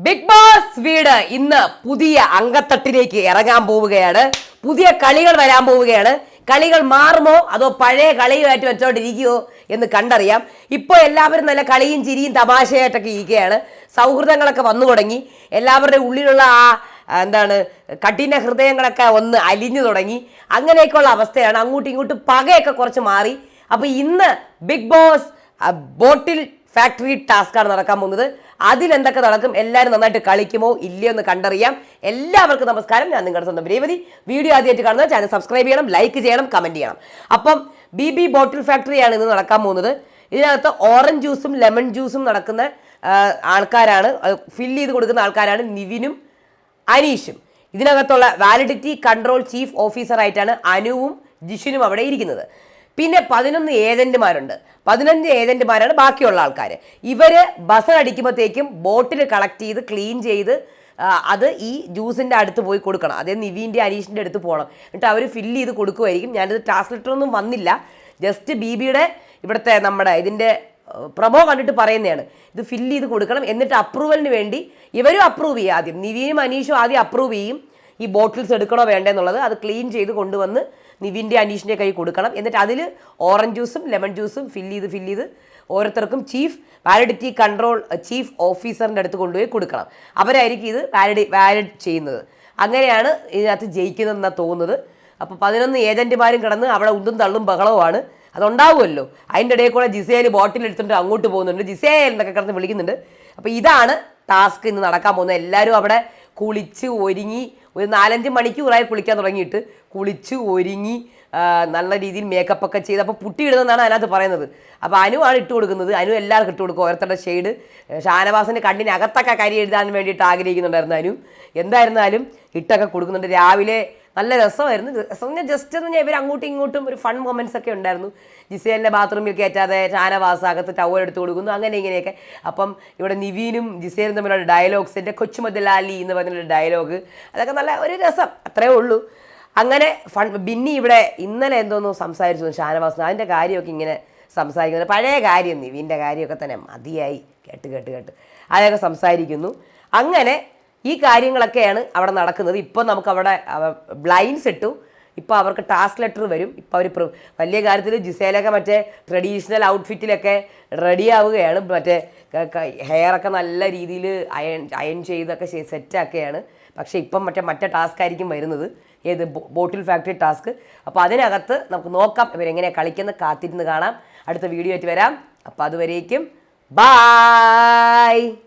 Big boss വീട് ഇന്ന് പുതിയ അങ്കത്തട്ടിലേക്ക് ഇറങ്ങാൻ പോവുകയാണ്. പുതിയ കളികൾ വരാൻ പോവുകയാണ്. കളികൾ മാറുമോ? അതോ പഴയ കളിയുമായിട്ട് വെച്ചോണ്ടിരിക്കുമോ എന്ന് കണ്ടറിയാം. ഇപ്പോൾ എല്ലാവരും നല്ല കളിയും ചിരിയും തമാശയായിട്ടൊക്കെ ഇരിക്കുകയാണ്. സൗഹൃദങ്ങളൊക്കെ വന്നു തുടങ്ങി. എല്ലാവരുടെ ഉള്ളിലുള്ള ആ എന്താണ് കഠിന ഹൃദയങ്ങളൊക്കെ ഒന്ന് അലിഞ്ഞു തുടങ്ങി. അങ്ങനെയൊക്കെയുള്ള അവസ്ഥയാണ്. അങ്ങോട്ടും ഇങ്ങോട്ടും പകയൊക്കെ കുറച്ച് മാറി. അപ്പോൾ ഇന്ന് ബിഗ് ബോസ് ബോട്ടിൽ ഫാക്ടറി ടാസ്ക്കാണ് നടക്കാൻ പോകുന്നത്. അതിലെന്തൊക്കെ നടക്കും എല്ലാവരും നന്നായിട്ട് കളിക്കുമോ ഇല്ലയോ എന്ന് കണ്ടറിയാം. എല്ലാവർക്കും നമസ്കാരം. ഞാൻ നിങ്ങളുടെ സ്വന്തം രേവതി. വീഡിയോ ആദ്യമായിട്ട് കാണുന്നത് ചാനൽ സബ്സ്ക്രൈബ് ചെയ്യണം ലൈക്ക് ചെയ്യണം കമന്റ് ചെയ്യണം. അപ്പം ബി ബി ബോട്ടിൽ ഫാക്ടറിയാണ് ഇന്ന് നടക്കാൻ പോകുന്നത്. ഇതിനകത്ത് ഓറഞ്ച് ജ്യൂസും ലെമൺ ജ്യൂസും നടക്കുന്ന ആൾക്കാരാണ്. ഫില്ല് ചെയ്ത് കൊടുക്കുന്ന ആൾക്കാരാണ് നിവിനും അനീഷും. ഇതിനകത്തുള്ള വാലിഡിറ്റി കൺട്രോൾ ചീഫ് ഓഫീസറായിട്ടാണ് അനുവും ജിഷിനും അവിടെ ഇരിക്കുന്നത്. പിന്നെ പതിനൊന്ന് ഏജന്റുമാരുണ്ട്. പതിനഞ്ച് ഏജന്റുമാരാണ് ബാക്കിയുള്ള ആൾക്കാർ ഇവർ ബസ് അടിക്കുമ്പോഴത്തേക്കും ബോട്ടിൽ കളക്ട് ചെയ്ത് ക്ലീൻ ചെയ്ത് അത് ഈ ജ്യൂസിന്റെ അടുത്ത് പോയി കൊടുക്കണം. അതേ നിവീന്റെ അനീഷിന്റെ അടുത്ത് പോകണം. എന്നിട്ട് അവർ ഫില്ല് ചെയ്ത് കൊടുക്കുമായിരിക്കും ഞാനിത് ട്രാൻസ്ലേറ്ററൊന്നും വന്നില്ല. ജസ്റ്റ് ബി ബിയുടെ ഇവിടുത്തെ നമ്മുടെ ഇതിന്റെ പ്രമോ കണ്ടിട്ട് പറയുന്നതാണ്. ഇത് ഫില്ല് ചെയ്ത് കൊടുക്കണം. എന്നിട്ട് അപ്രൂവലിന് വേണ്ടി ഇവരും അപ്രൂവ് ചെയ്യും ആദ്യം. നിവീനും അനീഷും ആദ്യം അപ്രൂവ് ചെയ്യും ഈ ബോട്ടിൽസ് എടുക്കണോ വേണ്ടേ എന്നുള്ളത് അത് ക്ലീൻ ചെയ്ത് കൊണ്ടുവന്ന് നിവിന്റെ അനീഷിന്റെ കൈ കൊടുക്കണം. എന്നിട്ട് അതിൽ ഓറഞ്ച് ജ്യൂസും ലെമൺ ജ്യൂസും ഫില്ല് ചെയ്ത് ഫില്ല് ചെയ്ത് ഓരോരുത്തർക്കും ചീഫ് വാലിഡിറ്റി കൺട്രോൾ ചീഫ് ഓഫീസറിന്റെ അടുത്ത് കൊണ്ടുപോയി കൊടുക്കണം. അവരായിരിക്കും ഇത് വാലിഡി വാലിഡ് ചെയ്യുന്നത്. അങ്ങനെയാണ് ഇതിനകത്ത് ജയിക്കുന്നതെന്നാണ് തോന്നുന്നത്. അപ്പോൾ പതിനൊന്ന് ഏജന്റുമാരും കിടന്ന് അവിടെ ഉന്തും തള്ളും ബഹളവുമാണ്. അതുണ്ടാവുമല്ലോ. അതിന്റെ ഇടയിൽ കൂടെ ജിസേൽ ബോട്ടിൽ എടുത്തിട്ട് അങ്ങോട്ട് പോകുന്നുണ്ട്. ജിസേൽ എന്നൊക്കെ കിടന്ന് വിളിക്കുന്നുണ്ട്. അപ്പോൾ ഇതാണ് ടാസ്ക് ഇന്ന് നടക്കാൻ പോകുന്നത്. എല്ലാവരും അവിടെ കുളിച്ച് ഒരുങ്ങി ഒരു നാലഞ്ച് മണിക്കൂറായി കുളിക്കാൻ തുടങ്ങിയിട്ട് കുളിച്ച് ഒരുങ്ങി നല്ല രീതിയിൽ മേക്കപ്പ് ഒക്കെ ചെയ്ത് അപ്പോൾ പുട്ടി ഇടുന്നതാണ് അതിനകത്ത് പറയുന്നത്. അപ്പോൾ അനു ആണ് ഇട്ട് കൊടുക്കുന്നത്. അനു എല്ലാവർക്കും ഇട്ട് കൊടുക്കും ഓരോരുത്തരുടെ ഷെയ്ഡ് ഷാനവാസിന്റെ കണ്ണിനകത്തൊക്കെ കരി എഴുതാൻ വേണ്ടിയിട്ട് ആഗ്രഹിക്കുന്നുണ്ടായിരുന്നു അനു. എന്തായിരുന്നാലും ഇട്ടൊക്കെ കൊടുക്കുന്നുണ്ട്. രാവിലെ നല്ല രസമായിരുന്നു. രസം ജസ്റ്റ് എന്ന് ഞാൻ ഇവർ അങ്ങോട്ടും ഇങ്ങോട്ടും ഒരു ഫൺ മൊമെന്റ്സ് ഒക്കെ ഉണ്ടായിരുന്നു. ജിസേലിന്റെ ബാത്റൂമിൽ കയറ്റാതെ ഷാനവാസ് അകത്ത് ടവൽ എടുത്ത് കൊടുക്കുന്നു. അങ്ങനെ ഇങ്ങനെയൊക്കെ. അപ്പം ഇവിടെ നിവീനും ജിസേലും തമ്മിലുള്ള ഡയലോഗ്സ് എന്റെ കൊച്ചുമദലാലി എന്ന് പറഞ്ഞൊരു ഡയലോഗ് അതൊക്കെ നല്ല ഒരു രസം. അത്രേ ഉള്ളൂ. അങ്ങനെ ഫൺ ബിന്നി ഇവിടെ ഇന്നലെ എന്തോന്നു സംസാരിച്ചു ഷാനവാസ് അതിന്റെ കാര്യമൊക്കെ ഇങ്ങനെ സംസാരിക്കുന്നത് പഴയ കാര്യം നിവിന്റെ കാര്യമൊക്കെ തന്നെ മതിയായി. കേട്ട് കേട്ട് കേട്ട്. അതൊക്കെ സംസാരിക്കുന്നു. അങ്ങനെ ഈ കാര്യങ്ങളൊക്കെയാണ് അവിടെ നടക്കുന്നത്. ഇപ്പോൾ നമുക്ക് അവിടെ ബ്ലൈൻഡ്സ് ഇട്ടു. ഇപ്പോൾ അവർക്ക് ടാസ്ക് ലെറ്റർ വരും. ഇപ്പോൾ അവർ വലിയ കാര്യത്തിൽ ജിസേലൊക്കെ മറ്റേ ട്രഡീഷണൽ ഔട്ട്ഫിറ്റിലൊക്കെ റെഡിയാവുകയാണ് മറ്റേ ഹെയറൊക്കെ നല്ല രീതിയിൽ അയൺ അയൺ ചെയ്തൊക്കെ സെറ്റാക്കുകയാണ് പക്ഷേ ഇപ്പം മറ്റേ മറ്റേ ടാസ്ക് ആയിരിക്കും വരുന്നത്. ഏത് ബോട്ടിൽ ഫാക്ടറി ടാസ്ക് അപ്പോൾ അതിനകത്ത് നമുക്ക് നോക്കാം ഇവരെങ്ങനെ കളിക്കുന്ന കാത്തിരുന്ന് കാണാം. അടുത്ത വീഡിയോ ആയിട്ട് വരാം. അപ്പോൾ അതുവരേക്കും. ബായ്